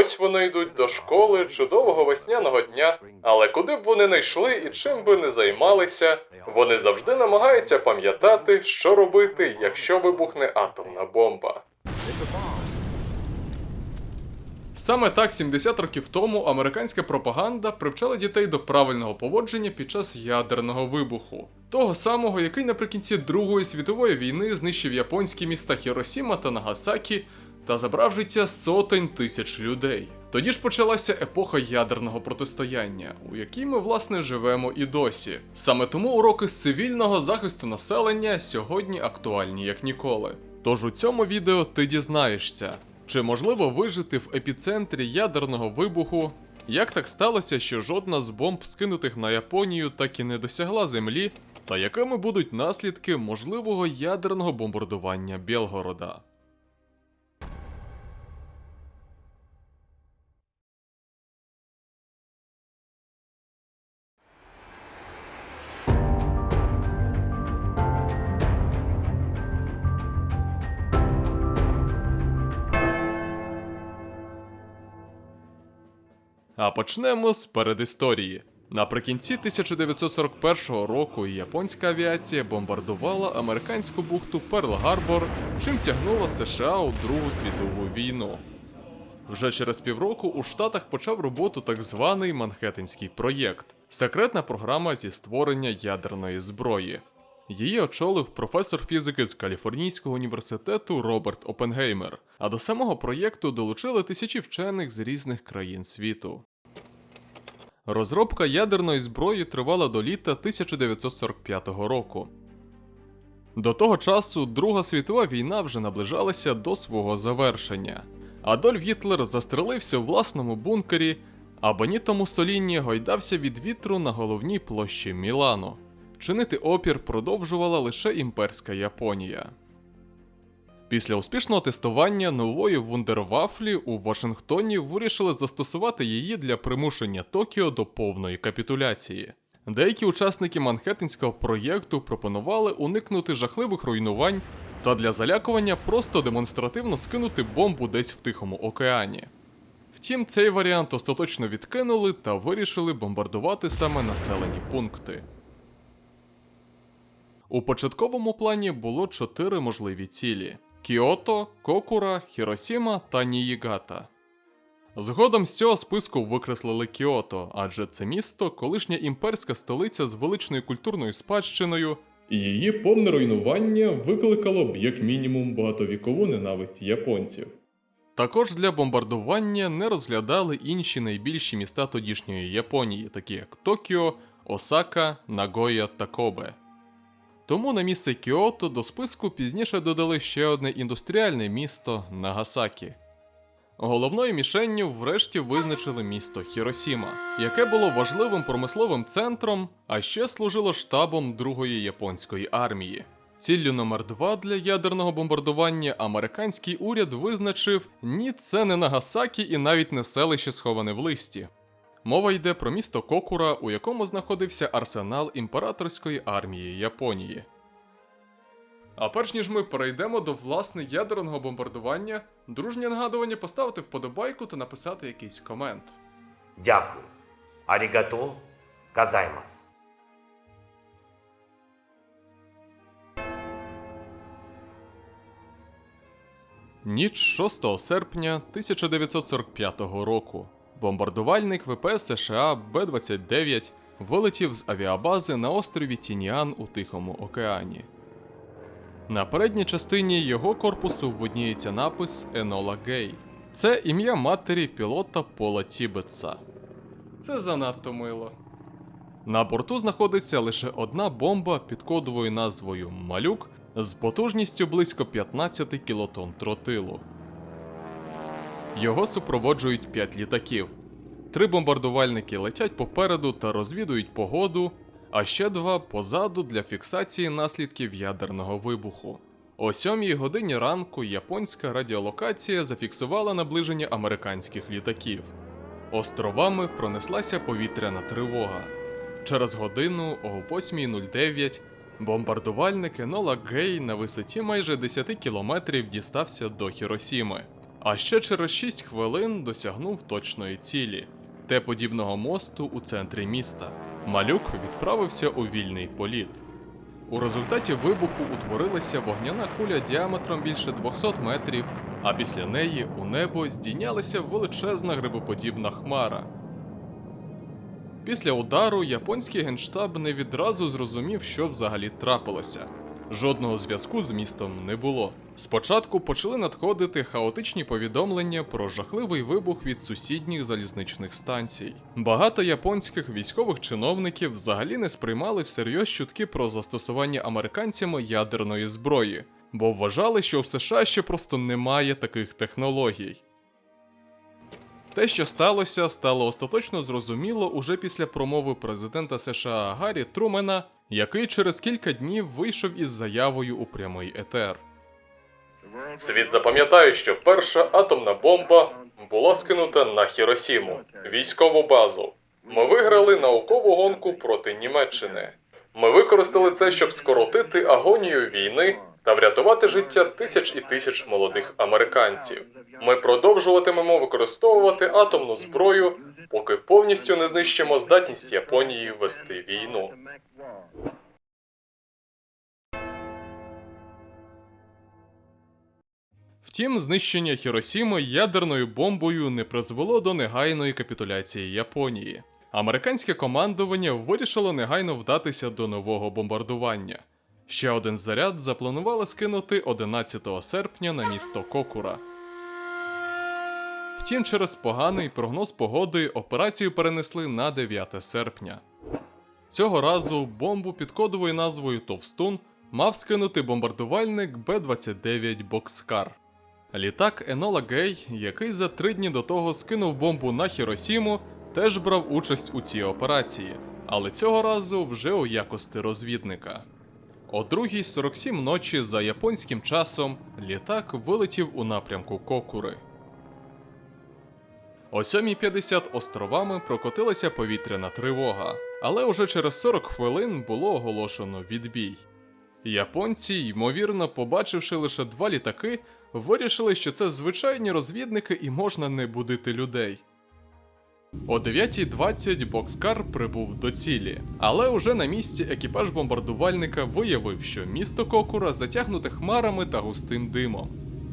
Ось вони йдуть до школи чудового весняного дня. Але куди б вони не йшли і чим би не займалися, вони завжди намагаються пам'ятати, що робити, якщо вибухне атомна бомба. Саме так 70 років тому американська пропаганда привчала дітей до правильного поводження під час ядерного вибуху, того самого, який наприкінці Другої світової війни знищив японські міста Хіросіма та Нагасакі та забрав життя сотень тисяч людей. Тоді ж почалася епоха ядерного протистояння, у якій ми власне живемо і досі. Саме тому уроки з цивільного захисту населення сьогодні актуальні як ніколи. Тож у цьому відео ти дізнаєшся, чи можливо вижити в епіцентрі ядерного вибуху? Як так сталося, що жодна з бомб, скинутих на Японію, так і не досягла землі? Та якими будуть наслідки можливого ядерного бомбардування Білгорода? А почнемо з передісторії. Наприкінці 1941 року японська авіація бомбардувала американську бухту Перл-Гарбор, чим тягнула США у Другу світову війну. Вже через півроку у Штатах почав роботу так званий Манхеттенський проєкт секретна програма зі створення ядерної зброї. Її очолив професор фізики з Каліфорнійського університету Роберт Опенгеймер, а до самого проєкту долучили тисячі вчених з різних країн світу. Розробка ядерної зброї тривала до літа 1945 року. До того часу Друга світова війна вже наближалася до свого завершення. Адольф Гітлер застрелився у власному бункері, а Беніто Муссоліні гойдався від вітру на головній площі Мілану. Чинити опір продовжувала лише імперська Японія. Після успішного тестування нової вундервафлі у Вашингтоні вирішили застосувати її для примушення Токіо до повної капітуляції. Деякі учасники Манхеттенського проєкту пропонували уникнути жахливих руйнувань та для залякування просто демонстративно скинути бомбу десь в Тихому океані. Втім, цей варіант остаточно відкинули та вирішили бомбардувати саме населені пункти. У початковому плані було чотири можливі цілі: Кіото, Кокура, Хіросіма та Ніїгата. Згодом з цього списку викреслили Кіото, адже це місто колишня імперська столиця з величною культурною спадщиною, і її повне руйнування викликало б як мінімум багатовікову ненависть японців. Також для бомбардування не розглядали інші найбільші міста тодішньої Японії, такі як Токіо, Осака, Нагоя та Кобе. Тому на місце Кіото до списку пізніше додали ще одне індустріальне місто Нагасакі. Головною мішенню врешті визначили місто Хіросіма, яке було важливим промисловим центром, а ще служило штабом Другої японської армії. Ціллю номер два для ядерного бомбардування американський уряд визначив ні, це не Нагасакі і навіть не селище сховане в листі. Мова йде про місто Кокура, у якому знаходився арсенал імператорської армії Японії. А перш ніж ми перейдемо до власне ядерного бомбардування, дружнє нагадування поставити вподобайку та написати якийсь комент. Дякую. Арігато казаймас. Ніч 6 серпня 1945 року. Бомбардувальник ВПС США Б-29 вилетів з авіабази на острові Тініан у Тихому океані. На передній частині його корпусу видніється напис Енола Гей. Це ім'я матері пілота Пола Тібетса. Це занадто мило. На борту знаходиться лише одна бомба під кодовою назвою Малюк з потужністю близько 15 кілотон тротилу. Його супроводжують 5 літаків. Три бомбардувальники летять попереду та розвідують погоду, а ще два позаду для фіксації наслідків ядерного вибуху. О 7 годині ранку японська радіолокація зафіксувала наближення американських літаків. Островами пронеслася повітряна тривога. Через годину о 8.09 бомбардувальник Енола Гей на висоті майже 10 кілометрів дістався до Хіросіми. А ще через 6 хвилин досягнув точної цілі Т-подібного мосту у центрі міста. Малюк відправився у вільний політ. У результаті вибуху утворилася вогняна куля діаметром більше 200 метрів, а після неї у небо здійнялася величезна грибоподібна хмара. Після удару японський генштаб не відразу зрозумів, що взагалі трапилося. Жодного зв'язку з містом не було. Спочатку почали надходити хаотичні повідомлення про жахливий вибух від сусідніх залізничних станцій. Багато японських військових чиновників взагалі не сприймали всерйоз чутки про застосування американцями ядерної зброї, бо вважали, що в США ще просто немає таких технологій. Те, що сталося, стало остаточно зрозуміло уже після промови президента США Гаррі Трумена, який через кілька днів вийшов із заявою у прямий етер. Світ запам'ятає, що перша атомна бомба була скинута на Хіросіму, військову базу. Ми виграли наукову гонку проти Німеччини. Ми використали це, щоб скоротити агонію війни та врятувати життя тисяч і тисяч молодих американців. Ми продовжуватимемо використовувати атомну зброю, поки повністю не знищимо здатність Японії вести війну. Втім, знищення Хіросіми ядерною бомбою не призвело до негайної капітуляції Японії. Американське командування вирішило негайно вдатися до нового бомбардування. Ще один заряд запланували скинути 11 серпня на місто Кокура. Втім, через поганий прогноз погоди операцію перенесли на 9 серпня. Цього разу бомбу під кодовою назвою Товстун мав скинути бомбардувальник Б-29 Бокскар. Літак Енола Гей, який за три дні до того скинув бомбу на Хіросіму, теж брав участь у цій операції, але цього разу вже у якості розвідника. О 2.47 ночі за японським часом літак вилетів у напрямку Кокури. О 7.50 островами прокотилася повітряна тривога, але уже через 40 хвилин було оголошено відбій. Японці, ймовірно, побачивши лише два літаки, вирішили, що це звичайні розвідники і можна не будити людей. О 9.20 Бокскар прибув до цілі, але уже на місці екіпаж бомбардувальника виявив, що місто Кокура затягнуте хмарами та густим димом.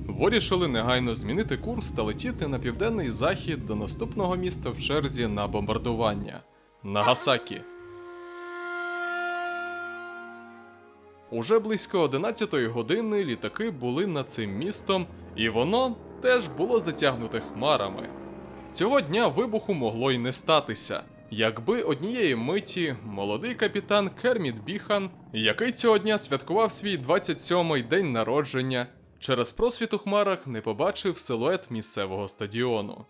Вирішили негайно змінити курс та летіти на південний захід до наступного міста в черзі на бомбардування Нагасакі. Уже близько 11 години літаки були над цим містом, і воно теж було затягнуте хмарами. Цього дня вибуху могло й не статися, якби однієї миті молодий капітан Керміт Біхан, який цього дня святкував свій 27-й день народження, через просвіт у хмарах не побачив силует місцевого стадіону.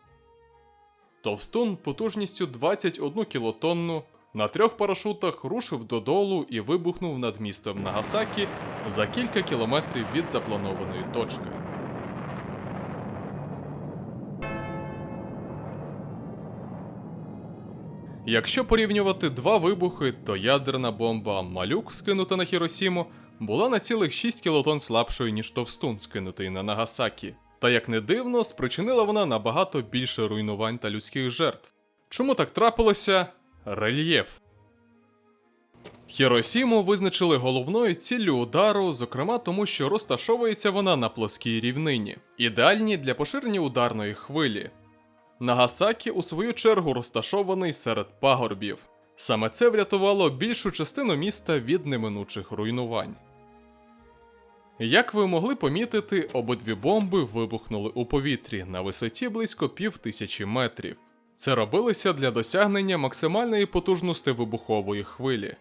Товстун потужністю 21 кілотонну на трьох парашутах рушив додолу і вибухнув над містом Нагасакі за кілька кілометрів від запланованої точки. Якщо порівнювати два вибухи, то ядерна бомба Малюк, скинута на Хіросіму, була на цілих 6 кілотон слабшою, ніж Товстун, скинутий на Нагасакі. Та як не дивно, спричинила вона набагато більше руйнувань та людських жертв. Чому так трапилося? Рельєф. Хіросіму визначили головною ціллю удару, зокрема тому, що розташовується вона на плоскій рівнині, ідеальній для поширення ударної хвилі. Нагасакі, у свою чергу, розташований серед пагорбів. Саме це врятувало більшу частину міста від неминучих руйнувань. Як ви могли помітити, обидві бомби вибухнули у повітрі на висоті близько пів тисячі метрів. Це робилося для досягнення максимальної потужності вибухової хвилі.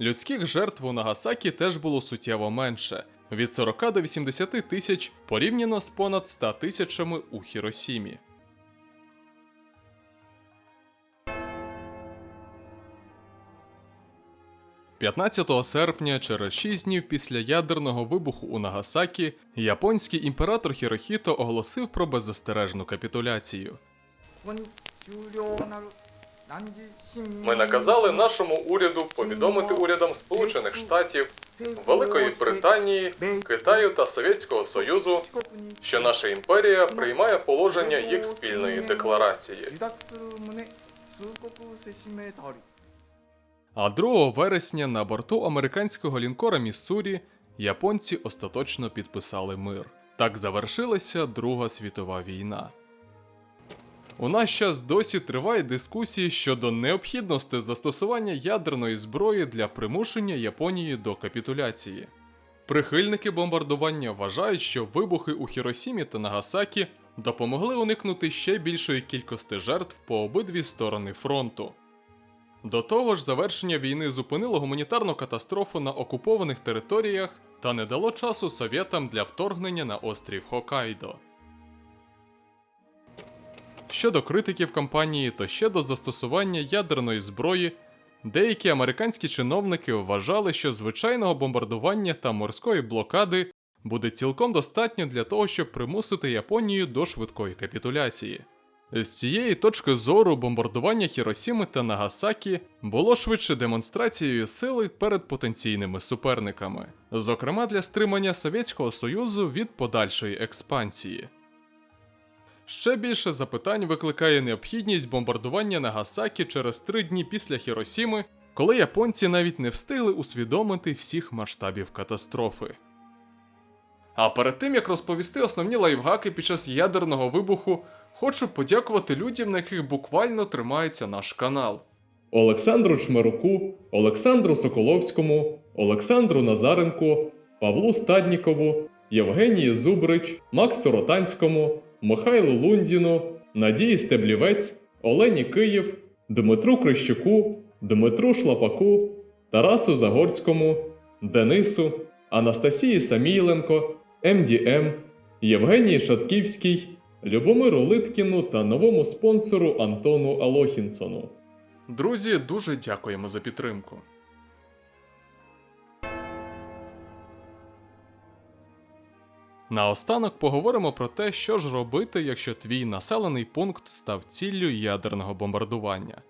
Людських жертв у Нагасакі теж було суттєво менше від 40 до 80 тисяч порівняно з понад 100 тисячами у Хіросімі. – 15 серпня, через 6 днів після ядерного вибуху у Нагасакі, японський імператор Хірохіто оголосив про беззастережну капітуляцію. Ми наказали нашому уряду повідомити урядам Сполучених Штатів, Великої Британії, Китаю та Совєтського Союзу, що наша імперія приймає положення їх спільної декларації. А 2 вересня на борту американського лінкора Міссурі японці остаточно підписали мир. Так завершилася Друга світова війна. У наш час досі тривають дискусії щодо необхідності застосування ядерної зброї для примушення Японії до капітуляції. Прихильники бомбардування вважають, що вибухи у Хіросімі та Нагасакі допомогли уникнути ще більшої кількості жертв по обидві сторони фронту. До того ж, завершення війни зупинило гуманітарну катастрофу на окупованих територіях та не дало часу совєтам для вторгнення на острів Хокайдо. Щодо критиків кампанії, то ще до застосування ядерної зброї, деякі американські чиновники вважали, що звичайного бомбардування та морської блокади буде цілком достатньо для того, щоб примусити Японію до швидкої капітуляції. З цієї точки зору бомбардування Хіросіми та Нагасакі було швидше демонстрацією сили перед потенційними суперниками, зокрема для стримання Совєтського Союзу від подальшої експансії. Ще більше запитань викликає необхідність бомбардування Нагасакі через три дні після Хіросіми, коли японці навіть не встигли усвідомити всіх масштабів катастрофи. А перед тим як розповісти основні лайфхаки під час ядерного вибуху, хочу подякувати людям, на яких буквально тримається наш канал. Олександру Чмируку, Олександру Соколовському, Олександру Назаренку, Павлу Стаднікову, Євгенії Зубрич, Максу Ротанському, Михайлу Лундіну, Надії Стеблівець, Олені Київ, Дмитру Крищуку, Дмитру Шлапаку, Тарасу Загорському, Денису, Анастасії Самійленко, МДМ, Євгенії Шатківській, Любомиру Литкіну та новому спонсору Антону Алохінсону. Друзі, дуже дякуємо за підтримку. Наостанок поговоримо про те, що ж робити, якщо твій населений пункт став ціллю ядерного бомбардування.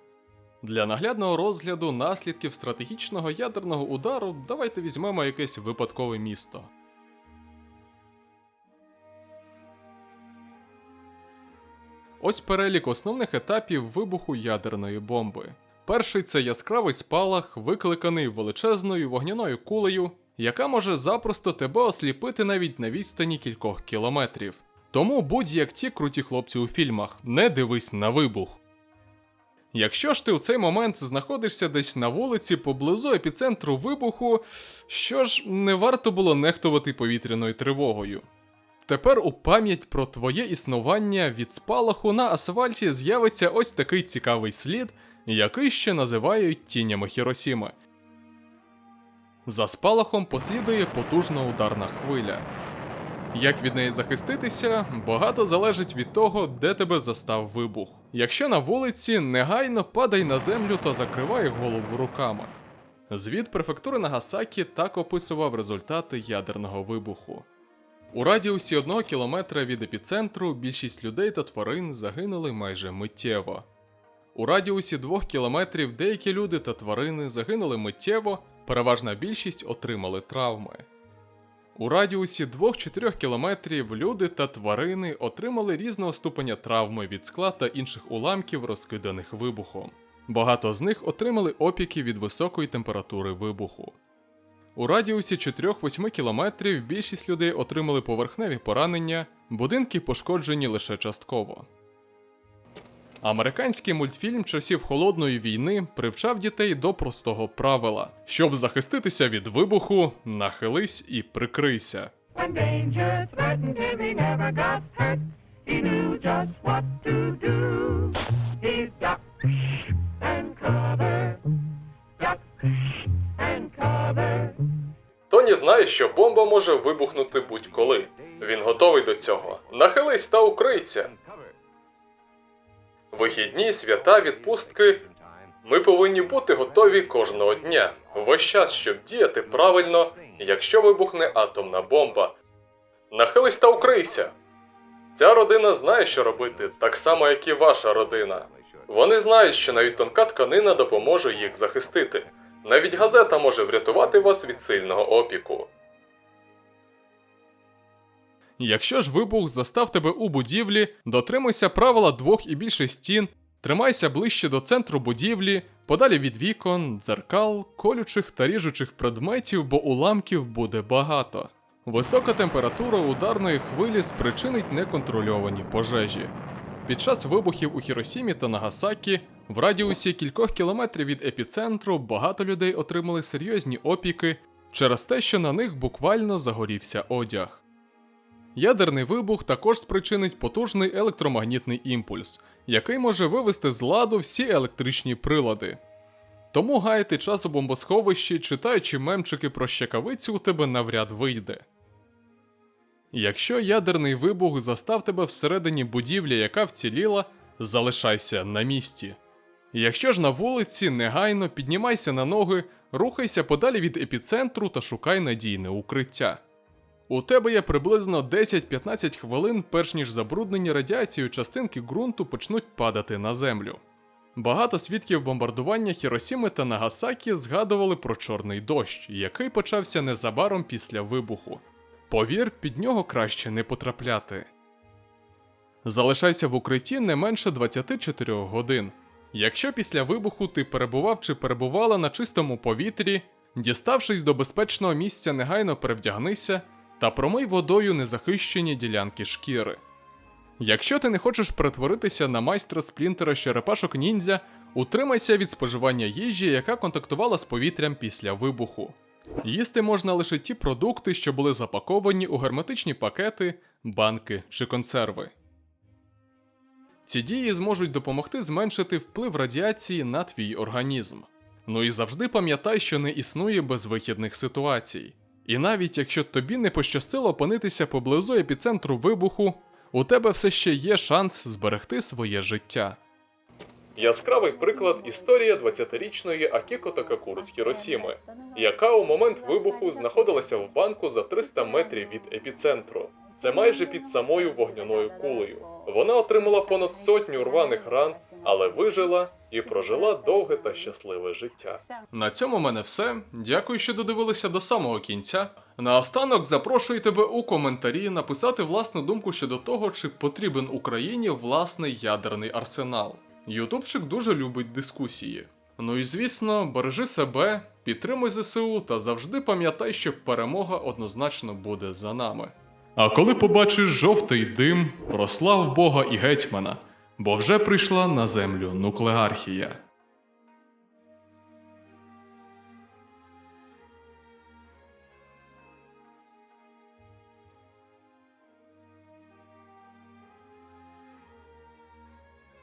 Для наглядного розгляду наслідків стратегічного ядерного удару давайте візьмемо якесь випадкове місто. Ось перелік основних етапів вибуху ядерної бомби. Перший це яскравий спалах, викликаний величезною вогняною кулею, яка може запросто тебе осліпити навіть на відстані кількох кілометрів. Тому будь як ті круті хлопці у фільмах, не дивись на вибух. Якщо ж ти у цей момент знаходишся десь на вулиці поблизу епіцентру вибуху, що ж не варто було нехтувати повітряною тривогою. Тепер у пам'ять про твоє існування від спалаху на асфальті з'явиться ось такий цікавий слід, який ще називають тінями Хіросіми. За спалахом послідує потужна ударна хвиля. Як від неї захиститися, багато залежить від того, де тебе застав вибух. Якщо на вулиці, негайно падай на землю та закривай голову руками. Звіт префектури Нагасакі так описував результати ядерного вибуху. У радіусі одного кілометра від епіцентру більшість людей та тварин загинули майже миттєво. У радіусі двох кілометрів деякі люди та тварини загинули миттєво, переважна більшість отримали травми. У радіусі 2-4 кілометрів люди та тварини отримали різного ступеня травми від скла та інших уламків, розкиданих вибухом. Багато з них отримали опіки від високої температури вибуху. У радіусі 4-8 кілометрів більшість людей отримали поверхневі поранення, будинки пошкоджені лише частково. Американський мультфільм часів холодної війни привчав дітей до простого правила: щоб захиститися від вибуху, нахились і прикрийся. Тоні знає, що бомба може вибухнути будь-коли. Він готовий до цього. Нахились та укрийся. Вихідні, свята, відпустки. Ми повинні бути готові кожного дня, весь час, щоб діяти правильно, якщо вибухне атомна бомба. Нахились та укрийся. Ця родина знає, що робити, так само, як і ваша родина. Вони знають, що навіть тонка тканина допоможе їх захистити. Навіть газета може врятувати вас від сильного опіку. Якщо ж вибух застав тебе у будівлі, дотримуйся правила двох і більше стін, тримайся ближче до центру будівлі, подалі від вікон, дзеркал, колючих та ріжучих предметів, бо уламків буде багато. Висока температура ударної хвилі спричинить неконтрольовані пожежі. Під час вибухів у Хіросімі та Нагасакі в радіусі кількох кілометрів від епіцентру багато людей отримали серйозні опіки через те, що на них буквально загорівся одяг. Ядерний вибух також спричинить потужний електромагнітний імпульс, який може вивести з ладу всі електричні прилади. Тому гаяти час у бомбосховищі, читаючи мемчики про щекавицю, у тебе навряд вийде. Якщо ядерний вибух застав тебе всередині будівлі, яка вціліла, залишайся на місці. Якщо ж на вулиці, негайно піднімайся на ноги, рухайся подалі від епіцентру та шукай надійне укриття. У тебе є приблизно 10-15 хвилин, перш ніж забруднені радіацією частинки ґрунту почнуть падати на землю. Багато свідків бомбардування Хіросіми та Нагасакі згадували про чорний дощ, який почався незабаром після вибуху. Повір, під нього краще не потрапляти. Залишайся в укритті не менше 24 годин. Якщо після вибуху ти перебував чи перебувала на чистому повітрі, діставшись до безпечного місця, негайно перевдягнися та промий водою незахищені ділянки шкіри. Якщо ти не хочеш перетворитися на майстра сплінтера черепашок ніндзя, утримайся від споживання їжі, яка контактувала з повітрям після вибуху. Їсти можна лише ті продукти, що були запаковані у герметичні пакети, банки чи консерви. Ці дії зможуть допомогти зменшити вплив радіації на твій організм. Ну і завжди пам'ятай, що не існує безвихідних ситуацій. І навіть якщо тобі не пощастило опинитися поблизу епіцентру вибуху, у тебе все ще є шанс зберегти своє життя. Яскравий приклад історія 20-річної Акіко Такакури з Хіросіми, яка у момент вибуху знаходилася в банку за 300 метрів від епіцентру. Це майже під самою вогняною кулею. Вона отримала понад сотню рваних ран, але вижила і прожила довге та щасливе життя. На цьому в мене все. Дякую, що додивилися до самого кінця. Наостанок запрошую тебе у коментарі написати власну думку щодо того, чи потрібен Україні власний ядерний арсенал. Ютубчик дуже любить дискусії. Ну і звісно, бережи себе, підтримуй ЗСУ та завжди пам'ятай, що перемога однозначно буде за нами. А коли побачиш жовтий дим, прослав Бога і гетьмана, бо вже прийшла на землю нуклеархія.